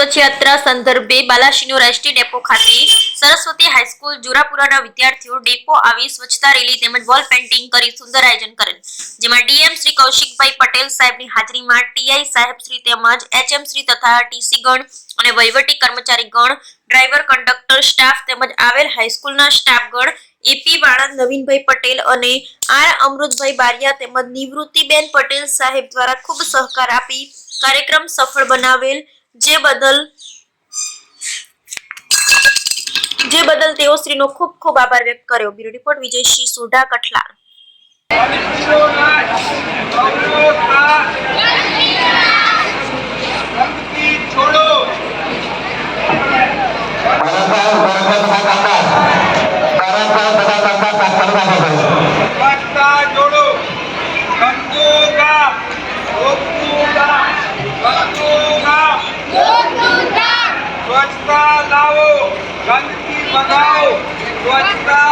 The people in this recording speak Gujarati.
સ્વચ્છયાત્રા સંદર્ભે બાલાશીનો રાષ્ટ્રીય ડેપો ખાતે સરસ્વતી હાઈસ્કૂલ જોરાપુરાના વિદ્યાર્થીઓ ડેપો આવી સ્વચ્છતા રેલી તેમજ વોલ પેઇન્ટિંગ કરી સુંદર આયોજન કરેલ જેમાં ડીએમ શ્રી કૌશિકભાઈ પટેલ સાહેબની હાજરીમાં ટીઆઈ સાહેબ શ્રી તેમજ એચએમ શ્રી તથા ટીસી ગણ અને વહીવટી કર્મચારી ગણ, ડ્રાઈવર કંડક્ટર સ્ટાફ તેમજ આવેલ હાઈસ્કૂલના સ્ટાફગણ એપી વાળા નવીનભાઈ પટેલ અને આર અમૃતભાઈ બારિયા તેમજ નિવૃત્તિબેન પટેલ સાહેબ દ્વારા ખૂબ સહકાર આપી કાર્યક્રમ સફળ બનાવેલ જે બદલ જે બદલ તેઓ શ્રીનો ખૂબ ખૂબ આભાર વ્યક્ત કર્યો બ્યુરો રિપોર્ટ વિજયશ્રી સોઢા કઠલાલ છોડો જોડો સ્વચ્છતા લાવો ગંદકી બનાવો સ્વચ્છતા